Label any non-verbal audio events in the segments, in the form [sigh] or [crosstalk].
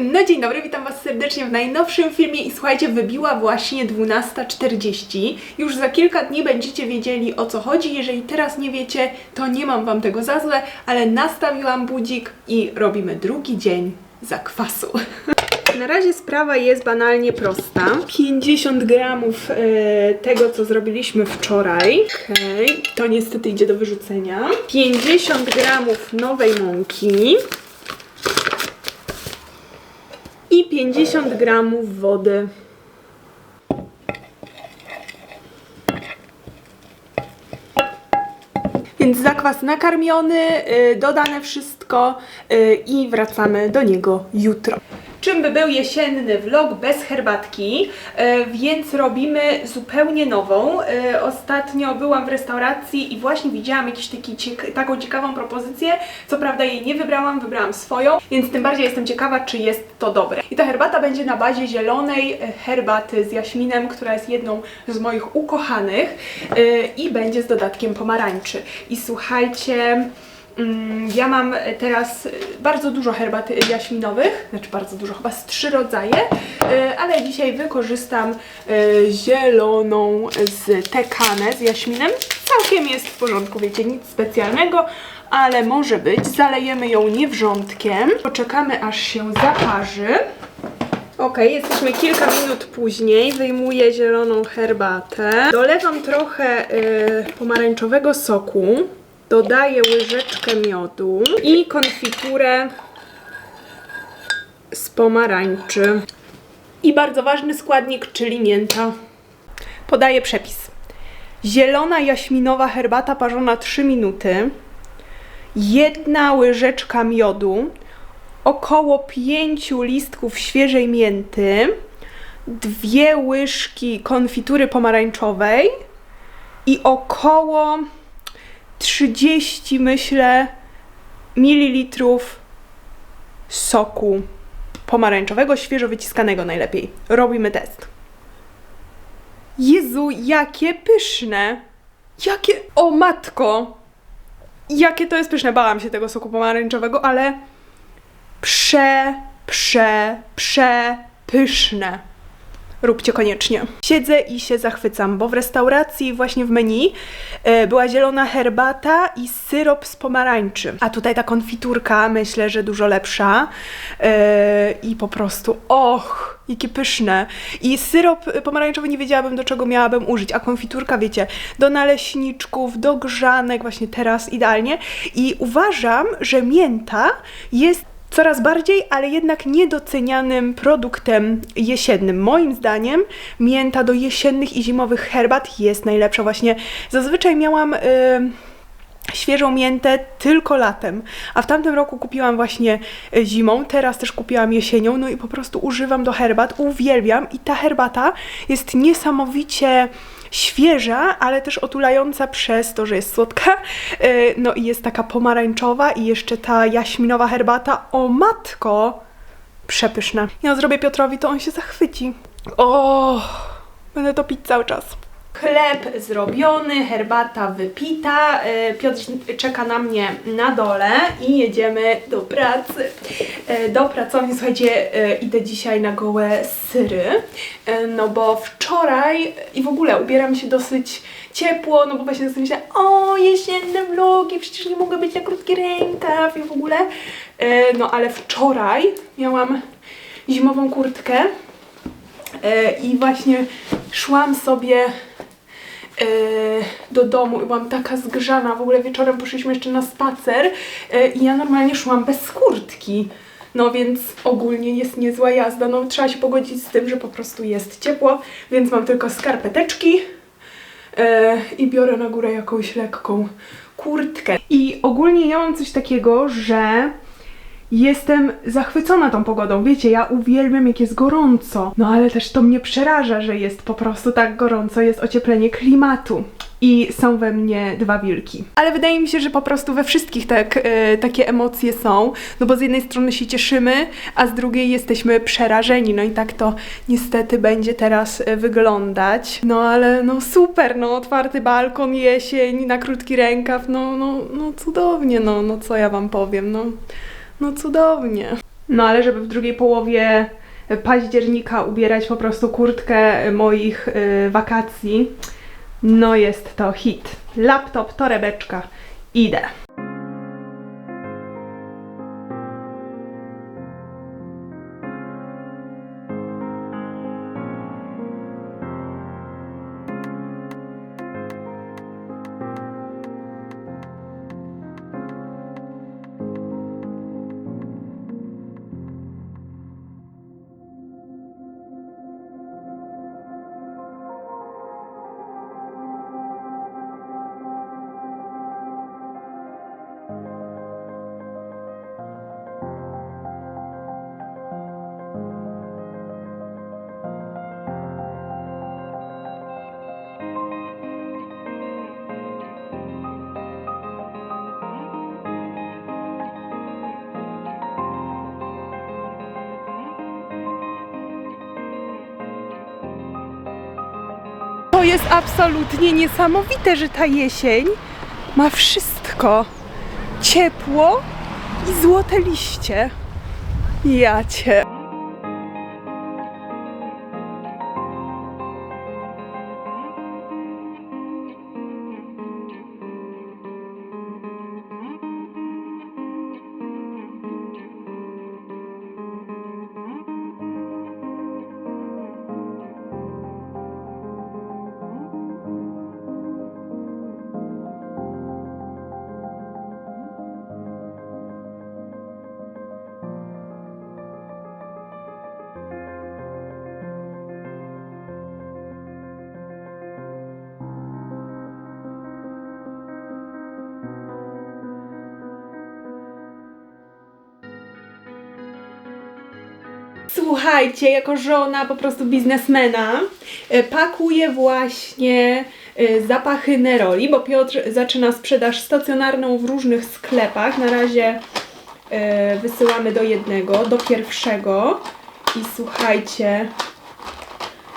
No dzień dobry, witam Was serdecznie w najnowszym filmie i słuchajcie, wybiła właśnie 12.40. Już za kilka dni będziecie wiedzieli o co chodzi. Jeżeli teraz nie wiecie, to nie mam Wam tego za złe, ale nastawiłam budzik i robimy drugi dzień zakwasu. Na razie sprawa jest banalnie prosta. 50 gramów e, tego, co zrobiliśmy wczoraj. Okej, to niestety idzie do wyrzucenia. 50 gramów nowej mąki. I 50 gramów wody. Więc zakwas nakarmiony, y, dodane wszystko y, i wracamy do niego jutro. Czym by był jesienny vlog bez herbatki, y, więc robimy zupełnie nową. Y, Ostatnio byłam w restauracji i właśnie widziałam ciek- taką ciekawą propozycję. Co prawda jej nie wybrałam, wybrałam swoją, więc tym bardziej jestem ciekawa, czy jest to dobre. I ta herbata będzie na bazie zielonej y, herbaty z jaśminem, która jest jedną z moich ukochanych i będzie z dodatkiem pomarańczy. I słuchajcie, Ja mam teraz bardzo dużo herbat jaśminowych, znaczy bardzo dużo, chyba z trzy rodzaje, y, ale dzisiaj wykorzystam y, zieloną z tekanę z jaśminem. Całkiem jest w porządku, wiecie, nic specjalnego, ale może być. Zalejemy ją niewrzątkiem, poczekamy aż się zaparzy. Ok, jesteśmy kilka minut później. Wyjmuję zieloną herbatę. Dolewam trochę y, pomarańczowego soku. Dodaję łyżeczkę miodu i konfiturę z pomarańczy. I bardzo ważny składnik, czyli mięta. Podaję przepis. Zielona jaśminowa herbata parzona 3 minuty. Jedna łyżeczka miodu, około 5 listków świeżej mięty, dwie łyżki konfitury pomarańczowej i około 30 myślę mililitrów soku pomarańczowego, świeżo wyciskanego najlepiej. Robimy test. Jezu, jakie pyszne! Jakie... O matko! Jakie to jest pyszne. Bałam się tego soku pomarańczowego, ale prze, prze, prze pyszne. Róbcie koniecznie. Siedzę i się zachwycam, bo w restauracji właśnie w menu e, była zielona herbata i syrop z pomarańczy. A tutaj ta konfiturka myślę, że dużo lepsza. E, I po prostu, och, jakie pyszne. I syrop pomarańczowy nie wiedziałabym do czego miałabym użyć, a konfiturka wiecie, do naleśniczków, do grzanek, właśnie teraz idealnie. I uważam, że mięta jest coraz bardziej, ale jednak niedocenianym produktem jesiennym. Moim zdaniem mięta do jesiennych i zimowych herbat jest najlepsza. Właśnie zazwyczaj miałam. Yy, świeżą miętę tylko latem, a w tamtym roku kupiłam właśnie y, zimą, teraz też kupiłam jesienią, no i po prostu używam do herbat, uwielbiam i ta herbata jest niesamowicie świeża, ale też otulająca przez to, że jest słodka, Y, no i jest taka pomarańczowa i jeszcze ta jaśminowa herbata, o matko, przepyszna. Ja zrobię Piotrowi, to on się zachwyci. O, będę to pić cały czas. Chleb zrobiony, herbata wypita. e, Piotr czeka na mnie na dole i jedziemy do pracy. E, Do pracowni, słuchajcie, e, idę dzisiaj na gołe syry, no bo wczoraj i w ogóle ubieram się dosyć ciepło, no bo właśnie sobie myślę, o jesienne vlogi, przecież nie mogę być na krótki rękaw i w ogóle. No ale wczoraj miałam zimową kurtkę i właśnie szłam sobie do domu i byłam taka zgrzana. W ogóle wieczorem poszliśmy jeszcze na spacer e, i ja normalnie szłam bez kurtki. No więc ogólnie jest niezła jazda. No trzeba się pogodzić z tym, że po prostu jest ciepło, więc mam tylko skarpeteczki e, i biorę na górę jakąś lekką kurtkę. I ogólnie ja mam coś takiego, że Jestem zachwycona tą pogodą. Wiecie, ja uwielbiam, jak jest gorąco. No ale też to mnie przeraża, że jest po prostu tak gorąco, jest ocieplenie klimatu. I są we mnie dwa wilki. Ale wydaje mi się, że po prostu we wszystkich tak, e, takie emocje są. No bo z jednej strony się cieszymy, a z drugiej jesteśmy przerażeni. No i tak to niestety będzie teraz e, wyglądać. No ale no super, no otwarty balkon, jesień, na krótki rękaw. No, no, no cudownie, no, no co ja wam powiem, no. No cudownie. No ale żeby w drugiej połowie października ubierać po prostu kurtkę moich y, wakacji, no jest to hit. Laptop, torebeczka, idę. Absolutnie niesamowite, że ta jesień ma wszystko. Ciepło i złote liście. Ja Słuchajcie, jako żona po prostu biznesmena e, pakuję właśnie e, zapachy Neroli, bo Piotr zaczyna sprzedaż stacjonarną w różnych sklepach. Na razie e, wysyłamy do jednego, do pierwszego. I słuchajcie,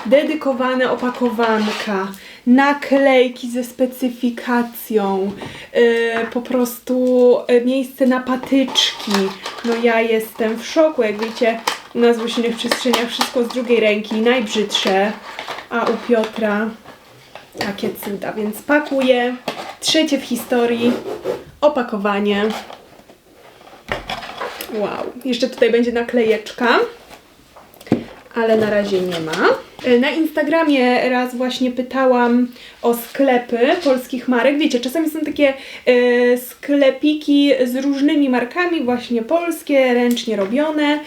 dedykowane opakowanka, naklejki ze specyfikacją, po prostu miejsce na patyczki. No ja jestem w szoku, jak wiecie, w Łysinych Przestrzeniach wszystko z drugiej ręki, najbrzydsze, a u Piotra takie cuda, więc pakuję. Trzecie w historii opakowanie. Wow, jeszcze tutaj będzie naklejeczka ale na razie nie ma. E, Na Instagramie raz właśnie pytałam o sklepy polskich marek. Wiecie, czasami są takie e, sklepiki z różnymi markami, właśnie polskie, ręcznie robione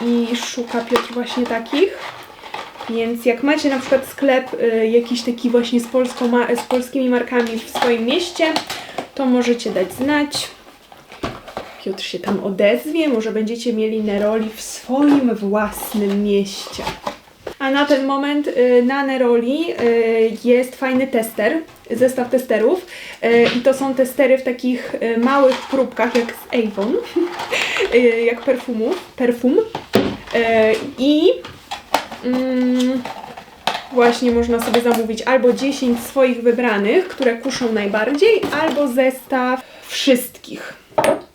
i szuka Piotr właśnie takich. Więc jak macie na przykład sklep e, jakiś taki właśnie z, polską z polskimi markami w swoim mieście, to możecie dać znać. Piotr się tam odezwie, może będziecie mieli Neroli w swoim własnym mieście. A na ten moment y, na Neroli jest fajny tester, zestaw testerów i to są testery w takich małych próbkach jak z Avon, [laughs] jak perfumów, perfum y, i mm, właśnie można sobie zamówić albo 10 swoich wybranych, które kuszą najbardziej, albo zestaw wszystkich.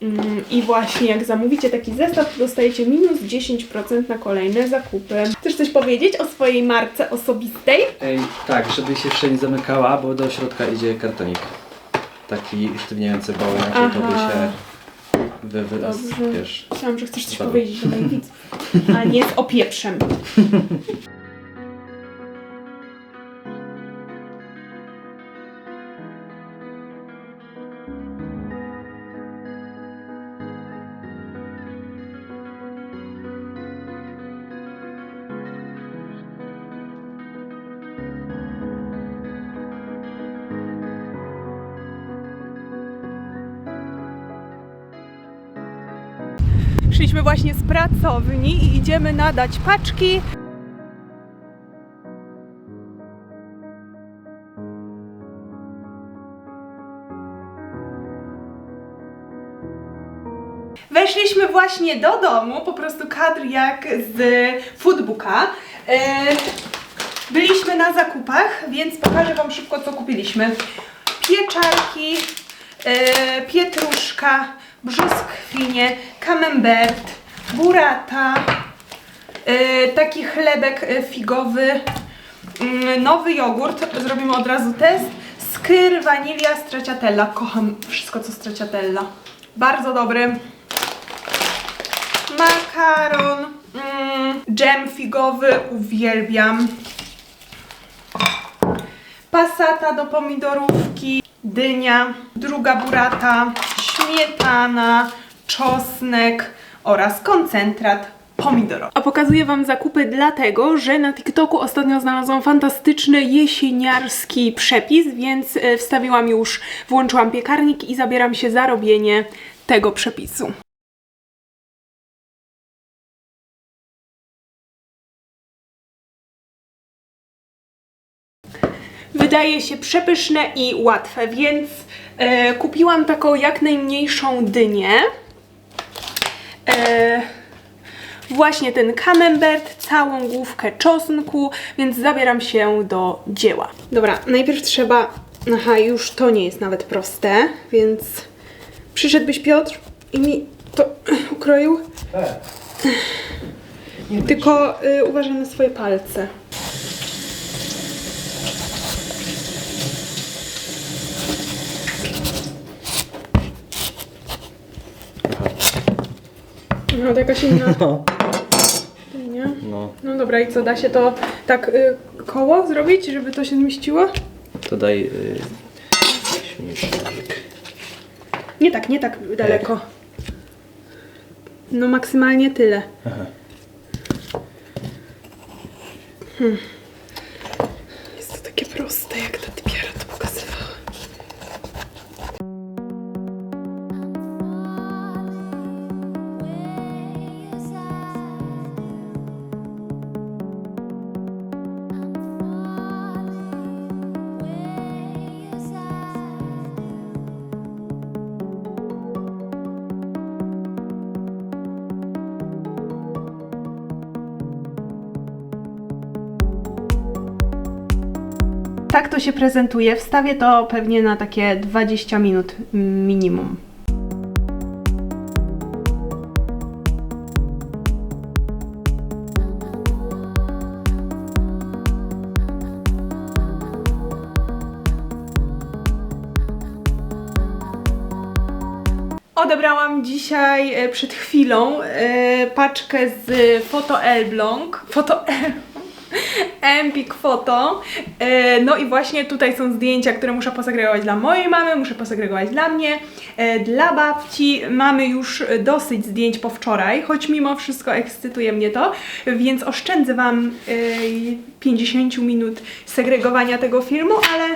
Mm, I właśnie jak zamówicie taki zestaw, to dostajecie minus 10% na kolejne zakupy. Chcesz coś powiedzieć o swojej marce osobistej? Ej, tak, żeby się jeszcze nie zamykała, bo do środka idzie kartonik. Taki sztywniający bałon, Aha. to by się wy, wy, Dobrze. wiesz. Myślałam, że chcesz coś powiedzieć do moich widzów, a nie z opieprzem. [laughs] Szliśmy właśnie z pracowni i idziemy nadać paczki. Weszliśmy właśnie do domu, po prostu kadr jak z foodbooka. E, Byliśmy na zakupach, więc pokażę Wam szybko, co kupiliśmy. Pieczarki, e, pietruszka, brzoskwinie, camembert, burata, yy, taki chlebek yy, figowy, yy, nowy jogurt, zrobimy od razu test, skyr, wanilia, stracciatella. Kocham wszystko co stracciatella. Bardzo dobry. Makaron, mm, dżem figowy, uwielbiam. Pasata do pomidorówki, dynia, druga burata, śmietana, czosnek oraz koncentrat pomidorowy. A pokazuję Wam zakupy dlatego, że na TikToku ostatnio znalazłam fantastyczny jesieniarski przepis, więc e, wstawiłam już, włączyłam piekarnik i zabieram się za robienie tego przepisu. wydaje się przepyszne i łatwe, więc e, kupiłam taką jak najmniejszą dynię. E, właśnie ten camembert, całą główkę czosnku, więc zabieram się do dzieła. Dobra, najpierw trzeba... Aha, już to nie jest nawet proste, więc przyszedłbyś Piotr i mi to ukroił. Tylko y, uważaj na swoje palce. No, to jakaś inna. [laughs] No. Nie? no, No dobra, i co, da się to tak y, koło zrobić, żeby to się zmieściło? to daj y, śmiesznik. Nie tak, nie tak daleko. No maksymalnie tyle. Aha. Jest to takie proste, jak się prezentuje. Wstawię to pewnie na takie 20 minut minimum. Odebrałam dzisiaj e, przed chwilą e, paczkę z Foto Elbląg. Foto Elbląg. Empik Photo. E, No i właśnie tutaj są zdjęcia, które muszę posegregować dla mojej mamy, muszę posegregować dla mnie, e, dla babci. Mamy już dosyć zdjęć po wczoraj, choć mimo wszystko ekscytuje mnie to, więc oszczędzę Wam e, 50 minut segregowania tego filmu, ale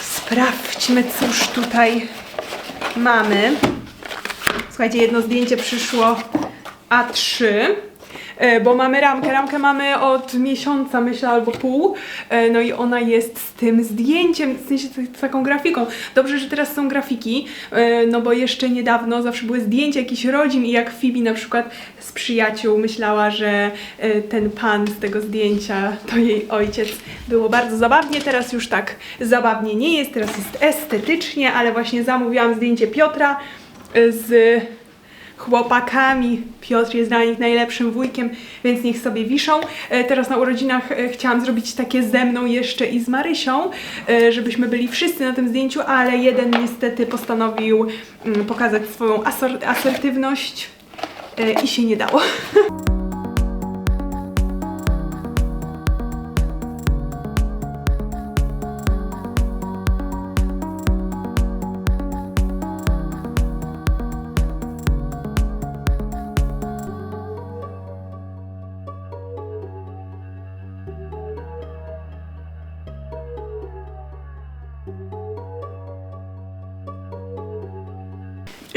sprawdźmy, cóż tutaj mamy. Słuchajcie, jedno zdjęcie przyszło A3, e, bo mamy ramkę. Ramkę mamy od miesiąca, myślę, albo pół. E, No i ona jest z tym zdjęciem, w sensie z taką grafiką. Dobrze, że teraz są grafiki, e, no bo jeszcze niedawno zawsze były zdjęcia jakichś rodzin i jak Phoebe na przykład z przyjaciół myślała, że e, ten pan z tego zdjęcia to jej ojciec. Było bardzo zabawnie, teraz już tak zabawnie nie jest, teraz jest estetycznie, ale właśnie zamówiłam zdjęcie Piotra e, z chłopakami. Piotr jest dla nich najlepszym wujkiem, więc niech sobie wiszą. E, Teraz na urodzinach e, chciałam zrobić takie ze mną jeszcze i z Marysią, e, żebyśmy byli wszyscy na tym zdjęciu, ale jeden niestety postanowił mm, pokazać swoją asertywność i się nie dało. [laughs]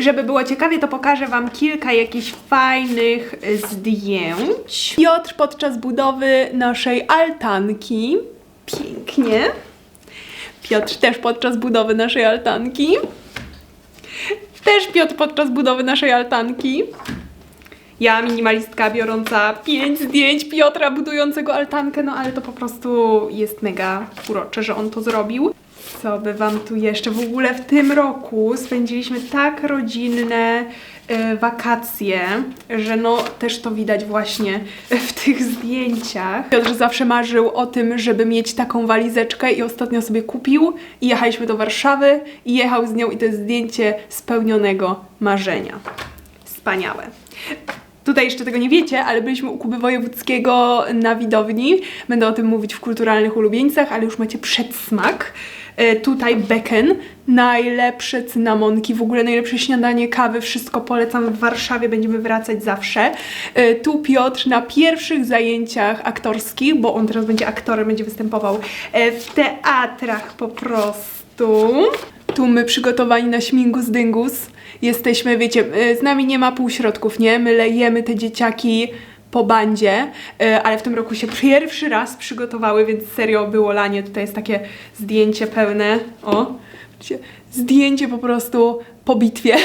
Żeby było ciekawie, to pokażę Wam kilka jakichś fajnych e, zdjęć. Piotr podczas budowy naszej altanki. Pięknie. Piotr też podczas budowy naszej altanki. Też Piotr podczas budowy naszej altanki. Ja, minimalistka, biorąca pięć zdjęć Piotra budującego altankę, no ale to po prostu jest mega urocze, że on to zrobił. Co by Wam tu jeszcze? W ogóle w tym roku spędziliśmy tak rodzinne e, wakacje, że no też to widać właśnie w tych zdjęciach. Piotr zawsze marzył o tym, żeby mieć taką walizeczkę i ostatnio sobie kupił i jechaliśmy do Warszawy i jechał z nią i to jest zdjęcie spełnionego marzenia. Wspaniałe. Tutaj jeszcze tego nie wiecie, ale byliśmy u Kuby Wojewódzkiego na widowni. Będę o tym mówić w kulturalnych ulubieńcach, ale już macie przedsmak. E, tutaj beken, najlepsze cynamonki, w ogóle najlepsze śniadanie, kawy, wszystko polecam w Warszawie, będziemy wracać zawsze. E, tu Piotr na pierwszych zajęciach aktorskich, bo on teraz będzie aktorem, będzie występował e, w teatrach po prostu. Tu my przygotowani na śmigus dyngus. Jesteśmy, wiecie, z nami nie ma półśrodków, nie? My lejemy te dzieciaki po bandzie, y, ale w tym roku się [laughs] pierwszy raz przygotowały, więc serio było lanie. Tutaj jest takie zdjęcie pełne. O, zdjęcie po prostu po bitwie.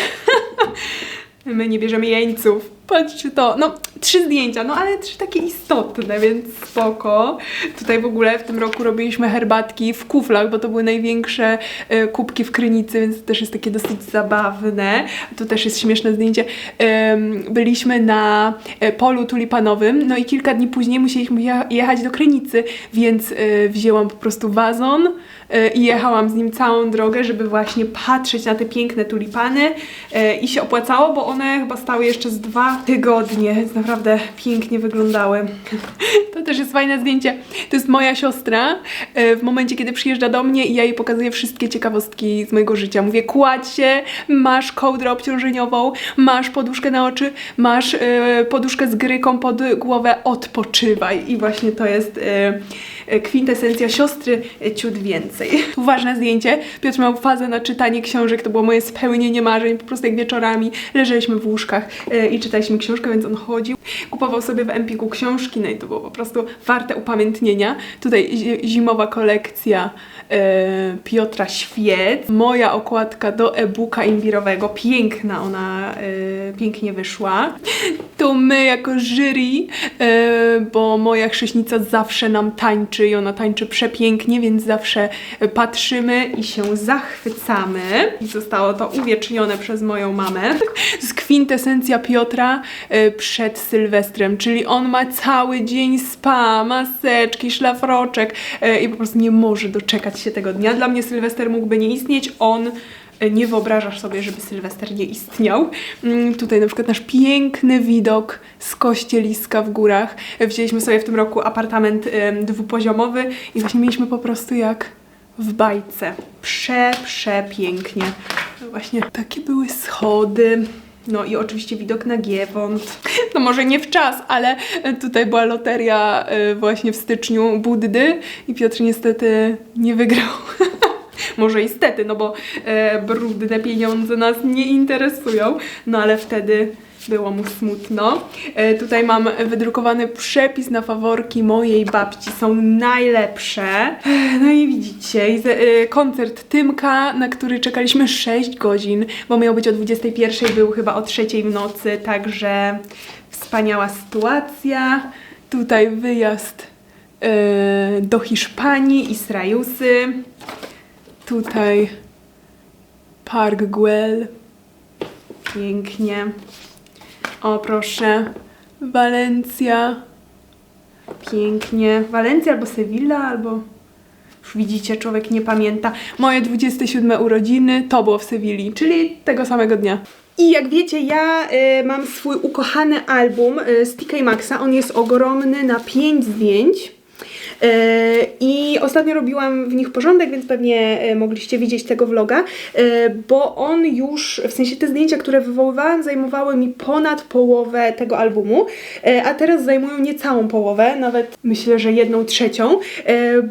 [laughs] My nie bierzemy jeńców. Patrzcie to. No, trzy zdjęcia, no ale trzy takie istotne, więc spoko. Tutaj w ogóle w tym roku robiliśmy herbatki w kuflach, bo to były największe e, kubki w Krynicy, więc to też jest takie dosyć zabawne. Tu też jest śmieszne zdjęcie. Byliśmy na e, polu tulipanowym, no i kilka dni później musieliśmy jecha- jechać do Krynicy, więc e, wzięłam po prostu wazon i jechałam z nim całą drogę, żeby właśnie patrzeć na te piękne tulipany i się opłacało, bo one chyba stały jeszcze z dwa tygodnie, więc naprawdę pięknie wyglądały. To też jest fajne zdjęcie. To jest moja siostra e, w momencie, kiedy przyjeżdża do mnie i ja jej pokazuję wszystkie ciekawostki z mojego życia. Mówię, kładź się, masz kołdrę obciążeniową, masz poduszkę na oczy, masz e, poduszkę z gryką pod głowę, odpoczywaj. I właśnie to jest e, kwintesencja siostry e, ciut więcej. Tu ważne zdjęcie. Piotr miał fazę na czytanie książek, to było moje spełnienie marzeń. Po prostu jak wieczorami leżeliśmy w łóżkach e, i czytaliśmy książkę, więc on chodził. Kupował sobie w Empiku książki, no i to było po prostu warte upamiętnienia. Tutaj zi- zimowa kolekcja e, Piotra Świec. Moja okładka do e-booka imbirowego. Piękna ona, e, pięknie wyszła. Tu my jako jury, e, bo moja chrześnica zawsze nam tańczy i ona tańczy przepięknie, więc zawsze patrzymy i się zachwycamy. I zostało to uwiecznione przez moją mamę. To jest kwintesencja Piotra e, przed Sylwestrem, czyli on ma cały dzień spa, maseczki, szlafroczek e, i po prostu nie może doczekać się tego dnia. Dla mnie Sylwester mógłby nie istnieć, on nie wyobrażasz sobie, żeby Sylwester nie istniał. Mm, Tutaj na przykład nasz piękny widok z kościeliska w górach. E, Wzięliśmy sobie w tym roku apartament dwupoziomowy i właśnie mieliśmy po prostu jak w bajce. Prze, przepięknie. Właśnie takie były schody. No i oczywiście widok na Giewont. [laughs] No może nie w czas, ale tutaj była loteria e, właśnie w styczniu Buddy i Piotr niestety nie wygrał. [laughs] Może i stety, no bo e, brudne pieniądze nas nie interesują, no ale wtedy było mu smutno. E, tutaj mam wydrukowany przepis na faworki mojej babci, są najlepsze. E, No i widzicie, ze- e, koncert Tymka, na który czekaliśmy 6 godzin, bo miał być o 21, był chyba o 3 w nocy, także wspaniała sytuacja. Tutaj wyjazd e, do Hiszpanii i Srajusy. Tutaj Park Güell. Pięknie. O, proszę. Walencja. Pięknie. Walencja albo Sevilla, albo... Już widzicie, człowiek nie pamięta. Moje 27 urodziny to było w Sewilli, czyli tego samego dnia. I jak wiecie, ja y, mam swój ukochany album y, z TK Maxa. On jest ogromny na 5 zdjęć. E, I ostatnio robiłam w nich porządek, więc pewnie e, mogliście widzieć tego vloga, e, bo on już, w sensie te zdjęcia, które wywoływałam, zajmowały mi ponad połowę tego albumu, a teraz zajmują niecałą połowę, nawet myślę, że jedną trzecią,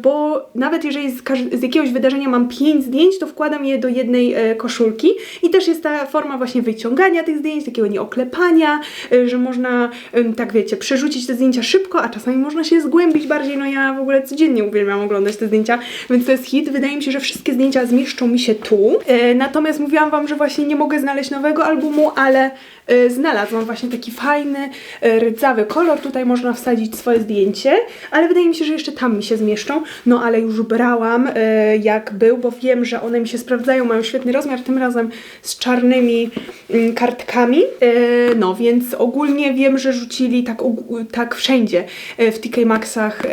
bo nawet jeżeli z, jakiegoś wydarzenia mam pięć zdjęć, to wkładam je do jednej koszulki i też jest ta forma właśnie wyciągania tych zdjęć, takiego nieoklepania, że można, tak wiecie, przerzucić te zdjęcia szybko, a czasami można się zgłębić bardziej, no ja w ogóle codziennie uwielbiam oglądać te zdjęcia, więc to jest hit. Wydaje mi się, że wszystkie zdjęcia zmieszczą mi się tu. E, natomiast mówiłam Wam, że właśnie nie mogę znaleźć nowego albumu, ale e, znalazłam właśnie taki fajny, e, rdzawy kolor. Tutaj można wsadzić swoje zdjęcie, ale wydaje mi się, że jeszcze tam mi się zmieszczą. No ale już brałam e, jak był, bo wiem, że one mi się sprawdzają, mają świetny rozmiar, tym razem z czarnymi mm, kartkami. E, no więc ogólnie wiem, że rzucili tak, tak wszędzie e, w TK Maxach e,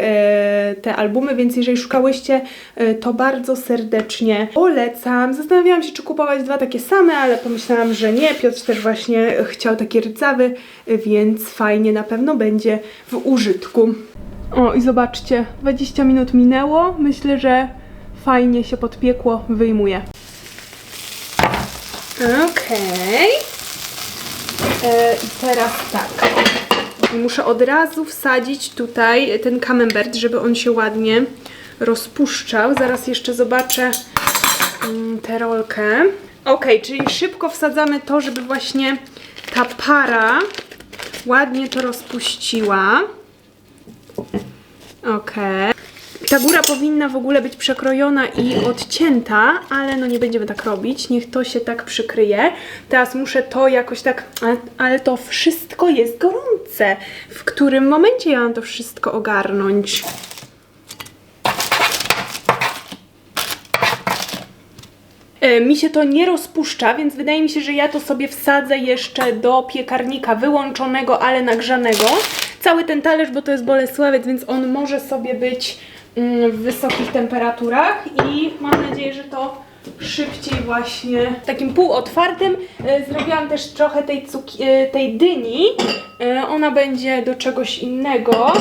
te albumy, więc jeżeli szukałyście, e, to bardzo serdecznie polecam. Zastanawiałam się, czy kupować dwa takie same, ale pomyślałam, że nie. Piotr też właśnie chciał taki rdzawy, więc fajnie na pewno będzie w użytku. O i zobaczcie, 20 minut minęło. Myślę, że fajnie się podpiekło, wyjmuję. Okej. E, I teraz tak. Muszę od razu wsadzić tutaj ten camembert, żeby on się ładnie rozpuszczał. Zaraz jeszcze zobaczę mm, tę rolkę. Ok, czyli szybko wsadzamy to, żeby właśnie ta para ładnie to rozpuściła. Okej. Ta góra powinna w ogóle być przekrojona i odcięta, ale no nie będziemy tak robić. Niech to się tak przykryje. Teraz muszę to jakoś tak. Ale, to wszystko jest gorące. W którym momencie ja mam to wszystko ogarnąć? E, Mi się to nie rozpuszcza, więc wydaje mi się, że ja to sobie wsadzę jeszcze do piekarnika wyłączonego, ale nagrzanego. Cały ten talerz, bo to jest Bolesławiec, więc on może sobie być w wysokich temperaturach i mam nadzieję, że to szybciej właśnie takim półotwartym. E, Zrobiłam też trochę tej, e, tej dyni. E, Ona będzie do czegoś innego.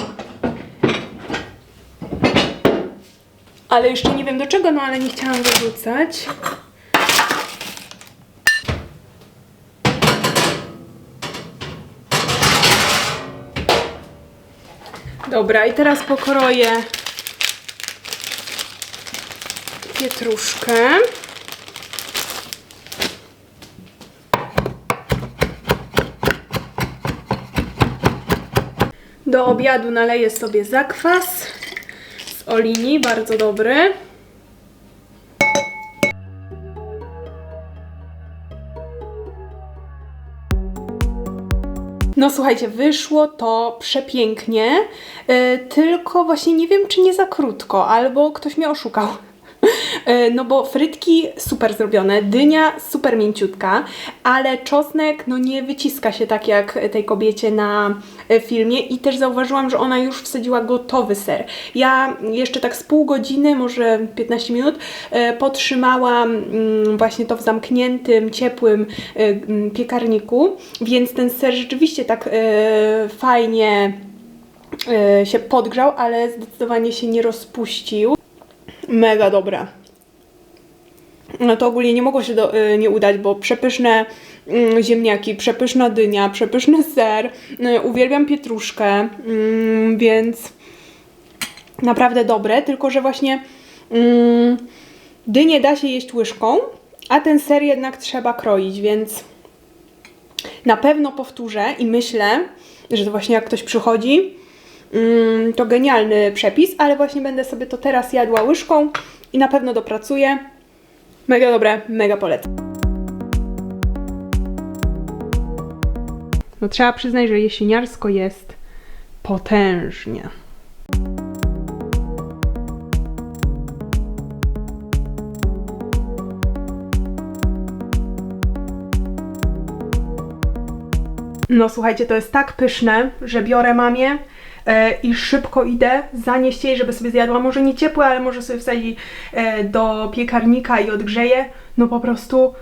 Ale jeszcze nie wiem do czego, no ale nie chciałam wyrzucać. Dobra, i teraz pokroję pietruszkę. Do obiadu naleję sobie zakwas z olini, bardzo dobry. No słuchajcie, wyszło to przepięknie, e, tylko właśnie nie wiem, czy nie za krótko, albo ktoś mnie oszukał. E, No bo frytki super zrobione, dynia super mięciutka, ale czosnek no nie wyciska się tak jak tej kobiecie na e, filmie i też zauważyłam, że ona już wsadziła gotowy ser. Ja jeszcze tak z pół godziny, może 15 minut e, potrzymałam mm, właśnie to w zamkniętym, ciepłym mm, piekarniku, więc ten ser rzeczywiście tak fajnie się podgrzał, ale zdecydowanie się nie rozpuścił. Mega dobra. No to ogólnie nie mogło się do, y, nie udać, bo przepyszne mm, ziemniaki, przepyszna dynia, przepyszny ser. Y, uwielbiam pietruszkę, mm, więc naprawdę dobre, tylko że właśnie mm, dynię da się jeść łyżką, a ten ser jednak trzeba kroić, więc na pewno powtórzę i myślę, że to właśnie jak ktoś przychodzi, mm, to genialny przepis, ale właśnie będę sobie to teraz jadła łyżką i na pewno dopracuję. Mega dobre, mega polecam. No trzeba przyznać, że jesieniarsko jest potężnie. No słuchajcie, to jest tak pyszne, że biorę mamie i szybko idę zanieść jej, żeby sobie zjadła. Może nie ciepłe, ale może sobie wsadzi e, do piekarnika i odgrzeje. No po prostu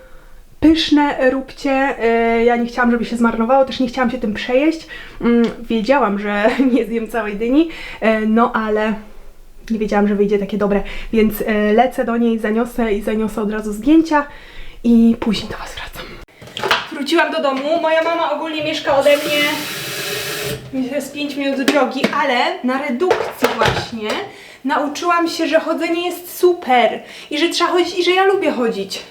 pyszne róbcie. E, ja nie chciałam, żeby się zmarnowało, też nie chciałam się tym przejeść. Mm, wiedziałam, że [laughs] nie zjem całej dyni, e, no ale nie wiedziałam, że wyjdzie takie dobre, więc e, lecę do niej, zaniosę i zaniosę od razu zdjęcia i później do Was wracam. Wróciłam do domu. Moja mama ogólnie mieszka ode mnie z 5 minut drogi, ale na redukcji właśnie nauczyłam się, że chodzenie jest super i że trzeba chodzić i że ja lubię chodzić.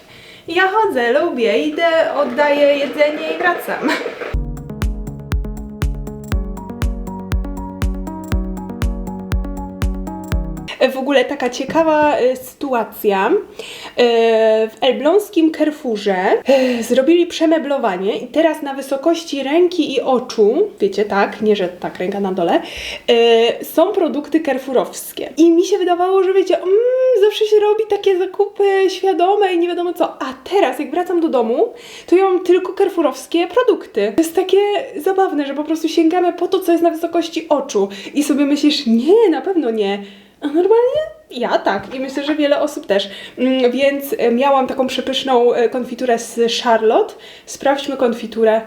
I ja chodzę, lubię, idę, oddaję jedzenie i wracam. W ogóle taka ciekawa e, sytuacja. E, W elbląskim Carrefourze e, zrobili przemeblowanie i teraz na wysokości ręki i oczu, wiecie, tak, nie, że tak, ręka na dole, są produkty carrefourowskie. I mi się wydawało, że wiecie, mm, zawsze się robi takie zakupy świadome i nie wiadomo co. A teraz, jak wracam do domu, to ja mam tylko carrefourowskie produkty. To jest takie zabawne, że po prostu sięgamy po to, co jest na wysokości oczu i sobie myślisz, nie, na pewno nie. A normalnie ja tak i myślę, że wiele osób też. Mm, Więc e, miałam taką przepyszną e, konfiturę z Charlotte. Sprawdźmy konfiturę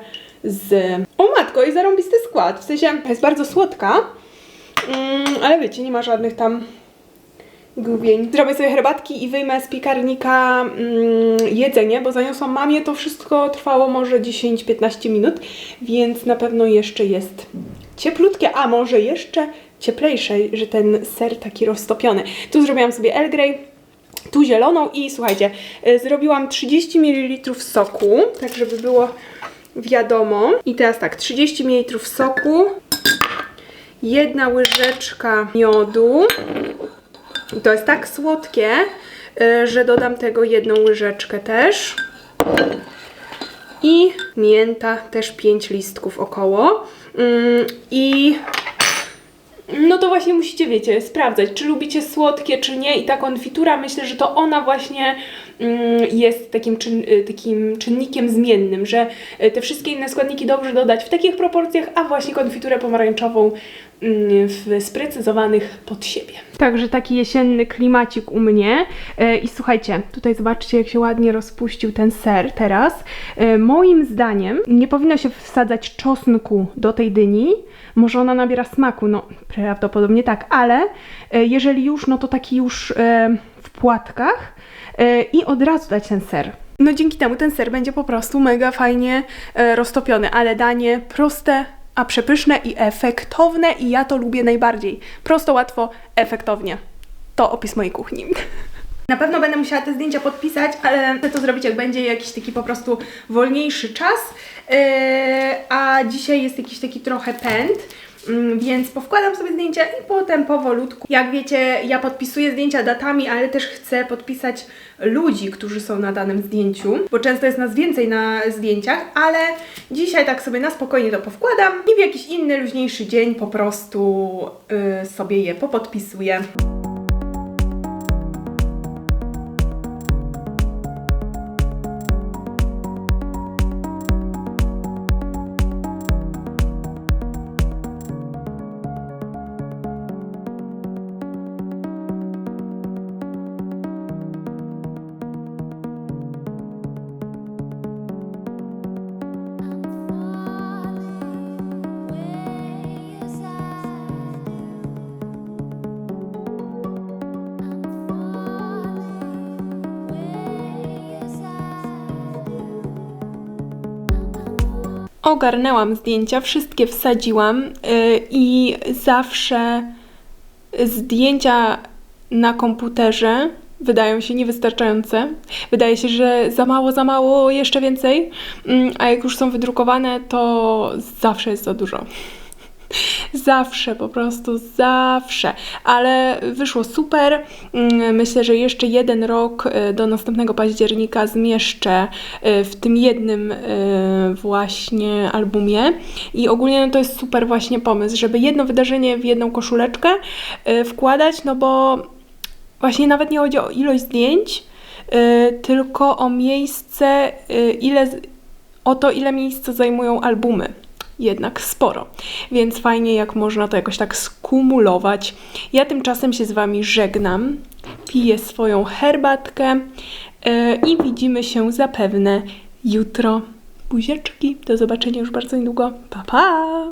z... O matko, i zarąbisty skład. W sensie jest bardzo słodka, mm, ale wiecie, nie ma żadnych tam gubień. Zrobię sobie herbatki i wyjmę z piekarnika mm, jedzenie, bo zaniosłam mamie, to wszystko trwało może 10-15 minut, więc na pewno jeszcze jest cieplutkie, a może jeszcze cieplejsze, że ten ser taki roztopiony. Tu zrobiłam sobie Earl Grey, tu zieloną i słuchajcie, y, zrobiłam 30 ml soku, tak żeby było wiadomo. I teraz tak, 30 ml soku, jedna łyżeczka miodu, to jest tak słodkie, y, że dodam tego jedną łyżeczkę też. I mięta, też 5 listków około. Ym, I no to właśnie musicie, wiecie, sprawdzać, czy lubicie słodkie, czy nie. I ta konfitura, myślę, że to ona właśnie jest takim, czyn, y, takim czynnikiem zmiennym, że y, te wszystkie inne składniki dobrze dodać w takich proporcjach, a właśnie konfiturę pomarańczową mm, w sprecyzowanych pod siebie. Także taki jesienny klimacik u mnie. E, I słuchajcie, tutaj zobaczcie, jak się ładnie rozpuścił ten ser teraz. E, Moim zdaniem nie powinno się wsadzać czosnku do tej dyni. Może ona nabiera smaku, no prawdopodobnie tak, ale e, jeżeli już, no to taki już w płatkach i od razu dać ten ser. No dzięki temu ten ser będzie po prostu mega fajnie e, roztopiony, ale danie proste, a przepyszne i efektowne i ja to lubię najbardziej. Prosto, łatwo, efektownie. To opis mojej kuchni. [laughs] Na pewno będę musiała te zdjęcia podpisać, ale chcę to zrobić jak będzie jakiś taki po prostu wolniejszy czas. Yy, a dzisiaj jest jakiś taki trochę pęd. Mm, Więc powkładam sobie zdjęcia i potem powolutku. Jak wiecie, ja podpisuję zdjęcia datami, ale też chcę podpisać ludzi, którzy są na danym zdjęciu, bo często jest nas więcej na zdjęciach, ale dzisiaj tak sobie na spokojnie to powkładam i w jakiś inny, luźniejszy dzień po prostu yy, sobie je popodpisuję. Ogarnęłam zdjęcia, wszystkie wsadziłam yy, i zawsze zdjęcia na komputerze wydają się niewystarczające. Wydaje się, że za mało, za mało, jeszcze więcej, Mm, a jak już są wydrukowane, to zawsze jest za dużo. [laughs] Zawsze, po prostu zawsze. Ale wyszło super. Mm, Myślę, że jeszcze jeden rok y, do następnego października zmieszczę y, w tym jednym y, właśnie albumie. I ogólnie no to jest super właśnie pomysł, żeby jedno wydarzenie w jedną koszuleczkę wkładać, no bo właśnie nawet nie chodzi o ilość zdjęć, tylko o miejsce, ile, o to, ile miejsca zajmują albumy jednak sporo. Więc fajnie, jak można to jakoś tak skumulować. Ja tymczasem się z Wami żegnam, piję swoją herbatkę yy, i widzimy się zapewne jutro. Buziaczki, do zobaczenia już bardzo niedługo. Pa, pa!